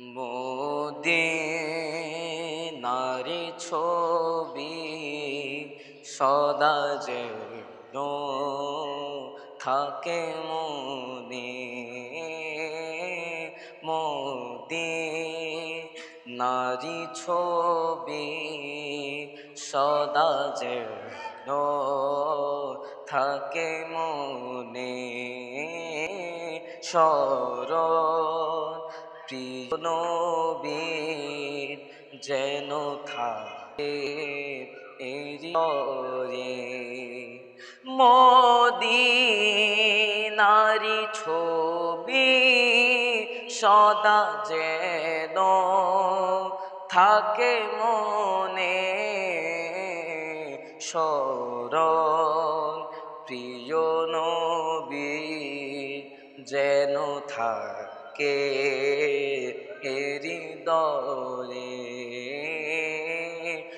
মোদে নারী ছবি সদা যেন থাকে মনে। মোদে নারী ছবি সদা যেন থাকে মনে। স্মরণ প্রিয় নবীর যেন থাকে এরিয়ে মোদি নারী ছবি সদা যেন থাকে মনে। স্মরণ প্রিয় নবীর যেন থাকে হৃদয়ে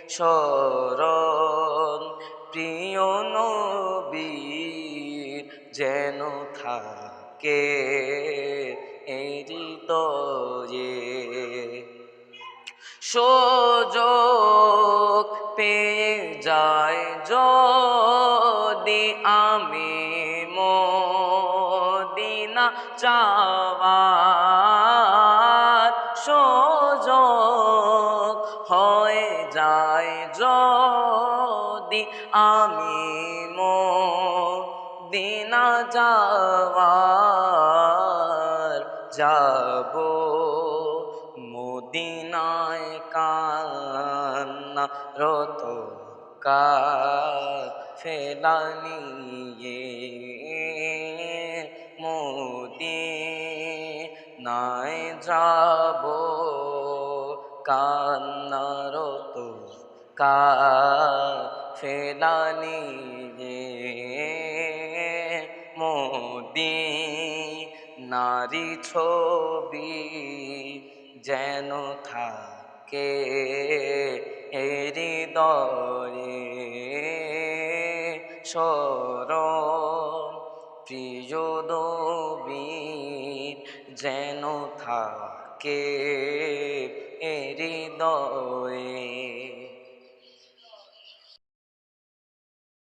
স্মরণ প্রিয় নবীর যেন থাকে হৃদয়ে। সুযোগ পেয়ে যায় যদি আমি মদিনা চাওয়ার যায় যদি আমি মদিনা যাওয়ার যাব। মদিনায় কান্না রত ফেলানিয়ে মোদি নাই যাব কান্না রত কা ফেলানিয়ে মোদি নারী ছবি যেন থাকে হৃদয়ে। স্মরণ প্রিয় নবীর যেন থাকে হৃদয়ে।